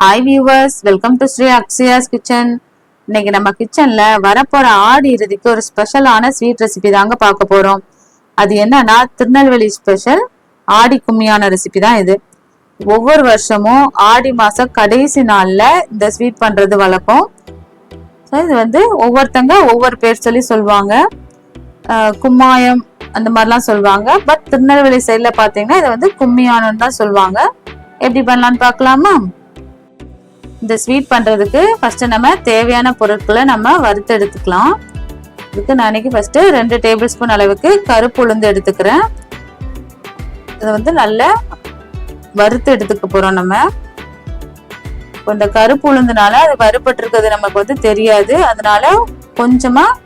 Hi viewers welcome to Sri Akshaya's kitchen இன்னைக்கு நம்ம கிச்சன்ல வரப்போற ஆடி இறுதிக்கு ஒரு ஸ்பெஷலான ஸ்வீட் ரெசிபி தாங்க பார்க்க போறோம். அது என்னன்னா திருநெல்வேலி ஸ்பெஷல் ஆடி கும்மியான ரெசிபி தான் இது. ஒவ்வொரு வருஷமும் ஆடி மாசம் கடைசி நாள்ல இந்த ஸ்வீட் பண்றது வழக்கம். ஸோ இது வந்து ஒவ்வொருத்தங்க ஒவ்வொரு பேர் சொல்லி சொல்லுவாங்க கும்மாயம் அந்த மாதிரிலாம் சொல்லுவாங்க பட் திருநெல்வேலி சைடில் பார்த்தீங்கன்னா இதை வந்து கும்மியானன்னு தான் சொல்லுவாங்க எப்படி பண்ணலான்னு பார்க்கலாமா? இந்த ஸ்வீட் பண்ணுறதுக்கு ஃபஸ்ட்டு நம்ம தேவையான பொருட்களை நம்ம வறுத்து எடுத்துக்கலாம். இதுக்கு நான் இன்னைக்கு ஃபஸ்ட்டு ரெண்டு டேபிள் ஸ்பூன் அளவுக்கு கருப்பு உளுந்து எடுத்துக்கிறேன். இதை வந்து நல்லா வறுத்து எடுத்துக்க போகிறோம் நம்ம. இப்போ இந்த கருப்பு உளுந்துனால அது வறுபட்டிருக்கிறது நமக்கு வந்து தெரியாது. அதனால கொஞ்சமாக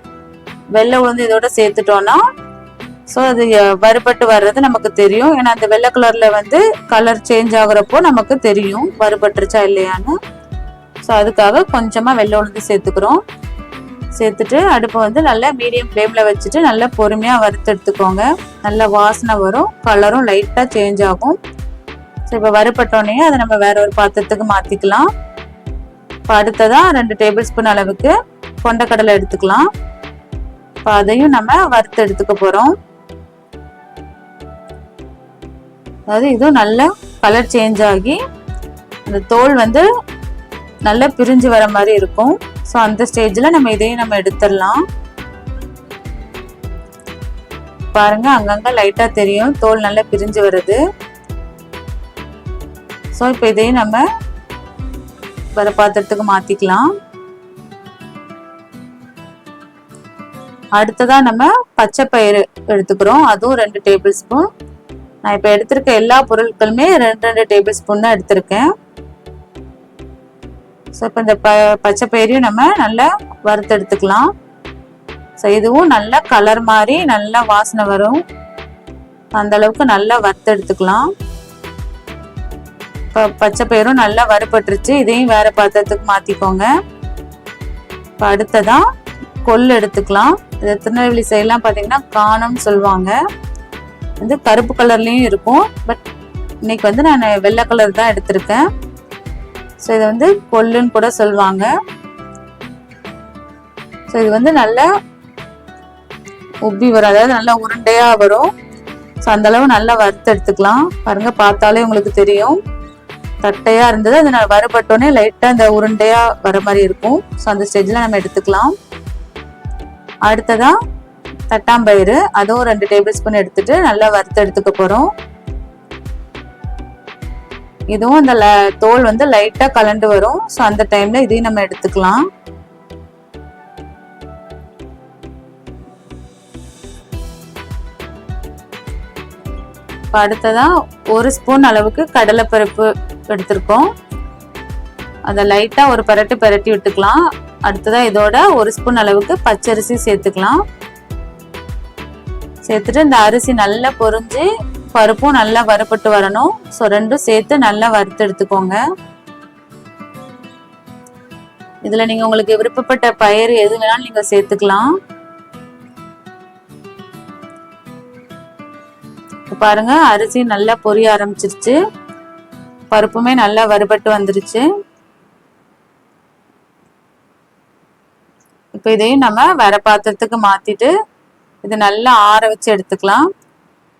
வெள்ளை உளுந்து இதோட சேர்த்துட்டோம்னா ஸோ அது வறுபட்டு வர்றது நமக்கு தெரியும். ஏன்னா அந்த வெள்ளை கலரில் வந்து கலர் சேஞ்ச் ஆகுறப்போ நமக்கு தெரியும் வறுபட்டுருச்சா இல்லையான்னு. ஸோ அதுக்காக கொஞ்சமாக வெள்ளை உளுந்து சேர்த்துக்கிறோம். சேர்த்துட்டு அடுப்பை வந்து நல்லா மீடியம் ஃப்ளேமில் வச்சுட்டு நல்லா பொறுமையாக வறுத்து எடுத்துக்கோங்க நல்ல வாசனை வரும். கலரும் லைட்டாக சேஞ்ச் ஆகும். ஸோ இப்போ வறுப்பட்டோடனே அதை நம்ம வேற ஒரு பாத்திரத்துக்கு மாற்றிக்கலாம் இப்போ அடுத்ததாக ரெண்டு டேபிள் ஸ்பூன் அளவுக்கு கொண்டக்கடலை எடுத்துக்கலாம். இப்போ அதையும் நம்ம வறுத்து எடுத்துக்க போகிறோம் அதாவது இதுவும் நல்ல கலர் சேஞ்ச் ஆகி அந்த தோல் வந்து நல்லா பிரிஞ்சு வர மாதிரி இருக்கும். ஸோ அந்த ஸ்டேஜில் நம்ம இதையும் நம்ம எடுத்துடலாம். பாருங்க அங்கங்கே லைட்டாக தெரியும். தோல் நல்லா பிரிஞ்சு வருது. ஸோ இப்போ இதையும் நம்ம வர பாத்திரத்துக்கு மாற்றிக்கலாம் அடுத்ததாக நம்ம பச்சை பயிறு எடுத்துக்கிறோம். அதுவும் ரெண்டு டேபிள் ஸ்பூன் நான் இப்போ எடுத்திருக்க எல்லா பொருட்களுமே ரெண்டு ரெண்டு டேபிள் ஸ்பூன் தான் எடுத்திருக்கேன். ஸோ இப்போ இந்த ப பச்சை பயிரையும் நம்ம நல்லா வறுத்தெடுத்துக்கலாம். ஸோ இதுவும் நல்லா கலர் மாதிரி நல்லா வாசனை வரும். அந்த அளவுக்கு நல்லா வறுத்து எடுத்துக்கலாம் இப்போ பச்சை பயிரும் நல்லா வறுபட்டுருச்சு. இதையும் வேற பாத்திரத்துக்கு மாற்றிக்கோங்க இப்போ அடுத்ததான் கொல் எடுத்துக்கலாம். இது திருநெல்வேலி சைட்லாம் பார்த்தீங்கன்னா காணம்னு சொல்லுவாங்க. வந்து கருப்பு கலர்லேயும் இருக்கும். பட் இன்னைக்கு வந்து நான் வெள்ளை கலர் தான் எடுத்திருக்கேன். ஸோ இது வந்து கொல்லுன்னு கூட சொல்லுவாங்க ஸோ இது வந்து நல்லா உப்பி வரும். அதாவது நல்லா உருண்டையாக வரும். ஸோ அந்த அளவு நல்லா வறுத்து எடுத்துக்கலாம். பாருங்க பார்த்தாலே உங்களுக்கு தெரியும். தட்டையாக இருந்தது. அது நான் வறுபட்டோன்னே லைட்டாக இந்த உருண்டையாக வர மாதிரி இருக்கும். ஸோ அந்த ஸ்டேஜில் நம்ம எடுத்துக்கலாம். அடுத்ததாக தட்டாம்பயிறு. அதுவும் ரெண்டு டேபிள் ஸ்பூன் எடுத்துட்டு நல்லா வறுத்து எடுத்துக்க போகிறோம் இதுவும் அந்த ல- தோல் வந்து லைட்டா கலண்டு வரும். ஸோ அந்த டைம்ல இதையும் நம்ம எடுத்துக்கலாம். இப்ப அடுத்ததா ஒரு ஸ்பூன் அளவுக்கு கடலைப்பருப்பு எடுத்திருக்கோம். அதை லைட்டா ஒரு பரட்டு பரட்டி விட்டுக்கலாம். அடுத்ததா இதோட ஒரு ஸ்பூன் அளவுக்கு பச்சரிசி சேர்த்துக்கலாம். சேர்த்துட்டு இந்த அரிசி நல்லா பொரிஞ்சு பருப்பும் நல்லா வறுபட்டு வரணும். ஸோ ரெண்டும் சேர்த்து நல்லா வறுத்து எடுத்துக்கோங்க. இதுல நீங்க உங்களுக்கு விருப்பப்பட்ட பயிர் எது வேணாலும் நீங்க சேர்த்துக்கலாம். பாருங்க அரிசி நல்லா பொரிய ஆரம்பிச்சிருச்சு. பருப்புமே நல்லா வறுபட்டு வந்துருச்சு. இப்போ இதையும் நம்ம வேற பாத்திரத்துக்கு மாத்திட்டு இது நல்லா ஆற வச்சு எடுத்துக்கலாம்.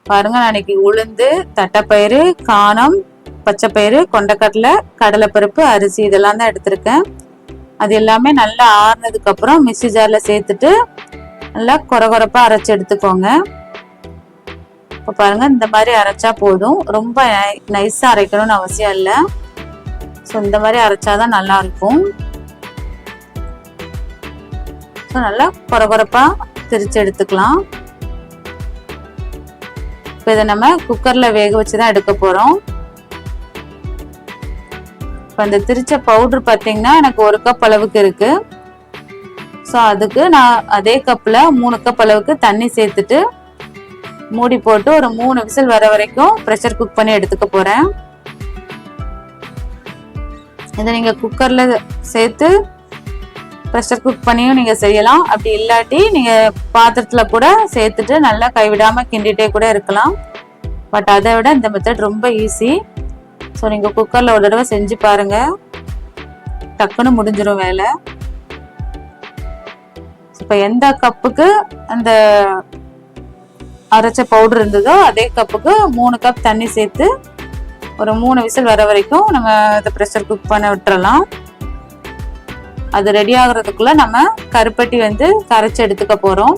பாருங்க நான் இன்னைக்கு உளுந்து தட்டைப்பயிறு காணம் பச்சைப்பயிறு கொண்டக்கடலை கடலைப்பருப்பு அரிசி இதெல்லாம் தான் எடுத்திருக்கேன். அது எல்லாமே நல்லா ஆறுனதுக்கு அப்புறம் மிக்சி ஜாரில் சேர்த்துட்டு நல்லா குறகுறப்பாக அரைச்சி எடுத்துக்கோங்க. இப்போ பாருங்க இந்த மாதிரி அரைச்சா போதும். ரொம்ப நைஸாக அரைக்கணும்னு அவசியம் இல்லை. ஸோ இந்த மாதிரி அரைச்சாதான் நல்லா இருக்கும். ஸோ நல்லா குறகுறப்பாக திரிச்சு எடுத்துக்கலாம். இப்போ இதை நம்ம குக்கரில் வேக வச்சு தான் எடுக்க போகிறோம் இப்போ அந்த திரிச்ச பவுடர் பார்த்தீங்கன்னா எனக்கு ஒரு கப் அளவுக்கு இருக்கு. ஸோ அதுக்கு நான் அதே கப்பில் மூணு கப் அளவுக்கு தண்ணி சேர்த்துட்டு மூடி போட்டு ஒரு மூணு விசில் வர வரைக்கும் ப்ரெஷர் குக் பண்ணி எடுத்துக்க போகிறேன் இதை நீங்கள் குக்கரில் சேர்த்து ப்ரெஷர் குக் பண்ணியும் நீங்கள் செய்யலாம். அப்படி இல்லாட்டி நீங்கள் பாத்திரத்தில் கூட சேர்த்துட்டு நல்லா கைவிடாமல் கிண்டிகிட்டே கூட இருக்கலாம். பட் அதை விட இந்த மெத்தட் ரொம்ப ஈஸி ஸோ நீங்கள் குக்கரில் ஒரு தடவை செஞ்சு பாருங்கள் டக்குன்னு முடிஞ்சிடும் வேலை. இப்போ எந்த கப்புக்கு அந்த அரைச்ச பவுடர் இருந்ததோ அதே கப்புக்கு மூணு கப் தண்ணி சேர்த்து ஒரு மூணு விசில் வர வரைக்கும் நம்ம இதை ப்ரெஷர் குக் பண்ண விட்டுறலாம். அது ரெடி ஆகுறதுக்குள்ள நம்ம கருப்பட்டி வந்து கரைச்சி எடுத்துக்க போகிறோம்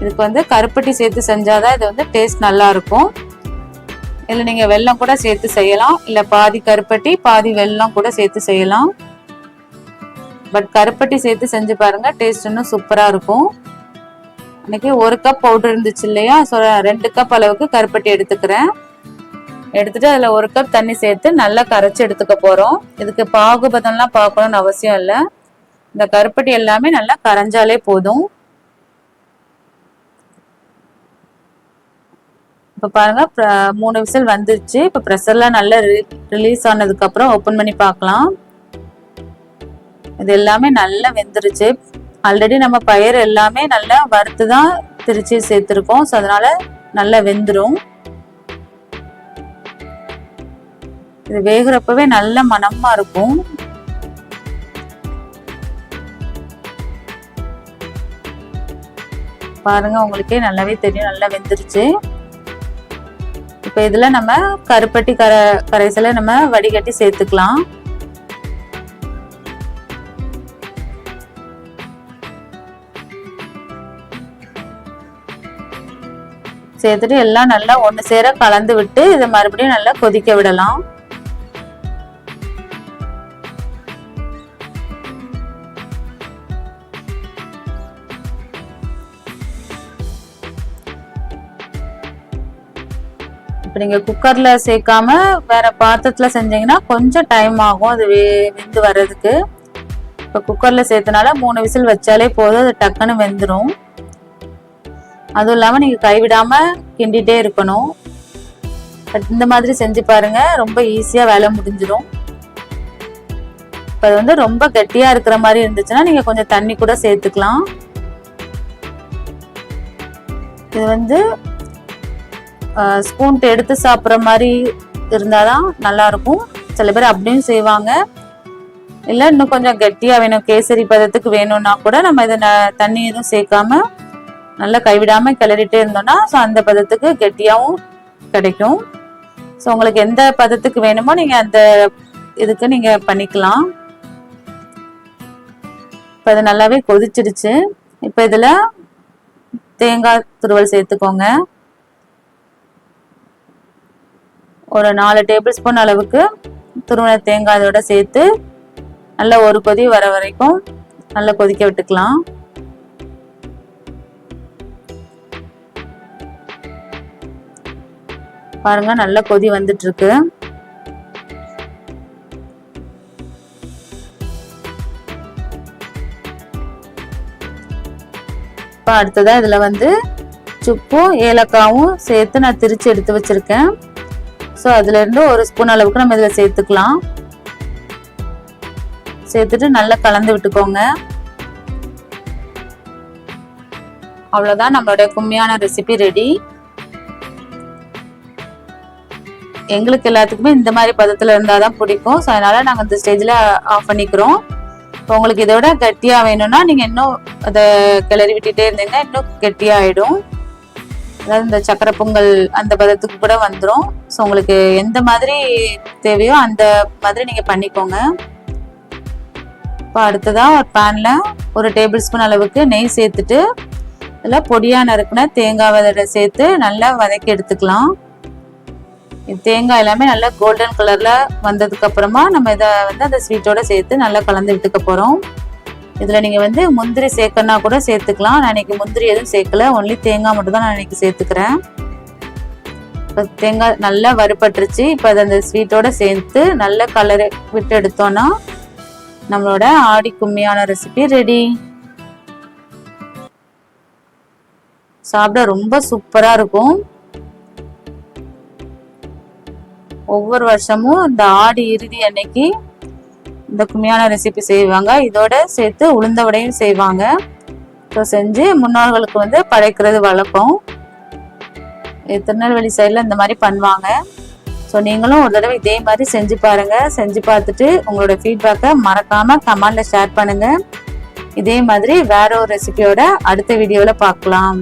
இதுக்கு வந்து கருப்பட்டி சேர்த்து செஞ்சாதான் இது வந்து டேஸ்ட் நல்லா இருக்கும். இதில் நீங்கள் வெல்லம் கூட சேர்த்து செய்யலாம். இல்லை பாதி கருப்பட்டி பாதி வெல்லம் கூட சேர்த்து செய்யலாம். பட் கருப்பட்டி சேர்த்து செஞ்சு பாருங்க டேஸ்ட் இன்னும் சூப்பராக இருக்கும். இன்னைக்கு ஒரு கப் பவுடர் இருந்துச்சு இல்லையா? ஸோ ரெண்டு கப் அளவுக்கு கருப்பட்டி எடுத்துக்கிறேன். எடுத்துட்டு அதில் ஒரு கப் தண்ணி சேர்த்து நல்லா கரைச்சி எடுத்துக்க போகிறோம் இதுக்கு பாகுபதம்லாம் பார்க்கணும்னு அவசியம் இல்லை. இந்த கருப்பட்டி எல்லாமே நல்லா கரைஞ்சாலே போதும். இப்போ பாருங்க மூணு விசில் வந்துருச்சு. இப்போ ப்ரெஷர்லாம் நல்லா ரிலீஸ் ஆனதுக்கு அப்புறம் ஓப்பன் பண்ணி பார்க்கலாம். இது எல்லாமே நல்லா வெந்துருச்சு. ஆல்ரெடி நம்ம பயிர் எல்லாமே நல்லா வறுத்து தான் திருச்சி சேர்த்துருக்கோம். ஸோ அதனால நல்லா வெந்துடும் இது வேகிறப்பவே நல்ல மனமா இருக்கும். பாருங்கள் உங்களுக்கே நல்லாவே தெரியும் நல்லா வெந்துருச்சு. இப்போ இதில் நம்ம கருப்பட்டி கர கரைசலை நம்ம வடிகட்டி சேர்த்துக்கலாம். சேர்த்துட்டு எல்லாம் நல்லா ஒன்று சேர கலந்து விட்டு இதை மறுபடியும் நல்லா கொதிக்க விடலாம். இப்போ நீங்கள் குக்கரில் சேர்க்காம வேற பாத்திரத்தில் செஞ்சீங்கன்னா கொஞ்சம் டைம் ஆகும் அது வே வெந்து வர்றதுக்கு. இப்போ குக்கரில் சேர்த்தனால மூணு விசில் வச்சாலே போதும் அது டக்குன்னு வெந்துடும் அதுவும் இல்லாமல் நீங்கள் கைவிடாமல் கிண்டிகிட்டே இருக்கணும். இந்த மாதிரி செஞ்சு பாருங்க ரொம்ப ஈஸியாக வேலை முடிஞ்சிடும். இப்போ அது வந்து ரொம்ப கட்டியாக இருக்கிற மாதிரி இருந்துச்சுன்னா நீங்கள் கொஞ்சம் தண்ணி கூட சேர்த்துக்கலாம். இது வந்து ஸ்பூன் எடுத்து சாப்பிட்ற மாதிரி இருந்தால் தான் நல்லாயிருக்கும். சில பேர் அப்படியும் செய்வாங்க. இல்லை இன்னும் கொஞ்சம் கெட்டியாக வேணும். கேசரி பதத்துக்கு வேணும்னா கூட நம்ம இதை தண்ணி எதுவும் சேர்க்காம நல்லா கைவிடாமல் கிளறிட்டே இருந்தோம்னா ஸோ அந்த பதத்துக்கு கெட்டியாகவும் கிடைக்கும். ஸோ உங்களுக்கு எந்த பதத்துக்கு வேணுமோ நீங்கள் அந்த இதுக்கு நீங்கள் பண்ணிக்கலாம். இப்போ இது நல்லாவே கொதிச்சிடுச்சு. இப்போ இதில் தேங்காய் துருவல் சேர்த்துக்கோங்க. ஒரு நாலு டேபிள் ஸ்பூன் அளவுக்கு துருவன தேங்காய் அதோட சேர்த்து நல்லா ஒரு கொதி வர வரைக்கும் நல்லா கொதிக்க விட்டுக்கலாம். பாருங்க நல்லா கொதி வந்துட்டு இருக்கு இப்போ அடுத்ததாக இதில் வந்து சுப்பும் ஏலக்காவும் சேர்த்து நான் திரிச்சு எடுத்து வச்சிருக்கேன். ஸோ அதுலேருந்து ஒரு ஸ்பூன் அளவுக்கு நம்ம இதில் சேர்த்துக்கலாம். சேர்த்துட்டு நல்லா கலந்து விட்டுக்கோங்க. அவ்வளோதான் நம்மளுடைய கும்மியான ரெசிபி ரெடி எங்களுக்கு எல்லாத்துக்குமே இந்த மாதிரி பதத்தில் இருந்தால் தான் பிடிக்கும். ஸோ அதனால் நாங்கள் இந்த ஸ்டேஜில் ஆஃப் பண்ணிக்கிறோம். இப்போ உங்களுக்கு விட கட்டியாக வேணும்னா நீங்கள் இன்னும் அதை கிளறி விட்டுட்டே இருந்தீங்கன்னா இன்னும் கெட்டியாகிடும் அதாவது இந்த சக்கரை பொங்கல் அந்த பதத்துக்கு கூட வந்துடும் ஸோ உங்களுக்கு எந்த மாதிரி தேவையோ அந்த மாதிரி நீங்கள் பண்ணிக்கோங்க. இப்போ அடுத்ததாக ஒரு பேனில் ஒரு டேபிள் ஸ்பூன் அளவுக்கு நெய் சேர்த்துட்டு இதில் பொடியாக நறுக்குனா தேங்காய் வதை சேர்த்து நல்லா வதக்கி எடுத்துக்கலாம். தேங்காய் எல்லாமே நல்லா கோல்டன் கலரில் வந்ததுக்கப்புறமா நம்ம இதை வந்து அந்த ஸ்வீட்டோட சேர்த்து நல்லா கலந்து விட்டுக்க போகிறோம் இதில் நீங்கள் வந்து முந்திரி சேர்க்கணுன்னா கூட சேர்த்துக்கலாம். நான் இன்னைக்கு முந்திரி எதுவும் சேர்க்கல. ஒன்லி தேங்காய் மட்டும் தான் நான் இன்னைக்கு சேர்த்துக்கிறேன். இப்போ தேங்காய் நல்லா வறுபட்டுருச்சு. இப்போ அதை அந்த ஸ்வீட்டோட சேர்த்து நல்ல கலரை விட்டு எடுத்தோன்னா நம்மளோட ஆடி கும்மியான ரெசிபி ரெடி சாப்பிட ரொம்ப சூப்பராக இருக்கும். ஒவ்வொரு வருஷமும் இந்த ஆடி இறுதி அன்னைக்கு இந்த கும்மியான ரெசிபி செய்வாங்க. இதோட சேர்த்து உளுந்த வடையும் செய்வாங்க. ஸோ செஞ்சு முன்னோர்களுக்கு வந்து படைக்கிறது வழக்கம். திருநெல்வேலி சைடில் இந்த மாதிரி பண்ணுவாங்க. ஸோ நீங்களும் ஒரு தடவை இதே மாதிரி செஞ்சு பாருங்கள் செஞ்சு பார்த்துட்டு உங்களோட ஃபீட்பேக்கை மறக்காமல் கமெண்டில் ஷேர் பண்ணுங்கள் இதே மாதிரி வேற ஒரு ரெசிபியோட அடுத்த வீடியோவில் பார்க்கலாம்.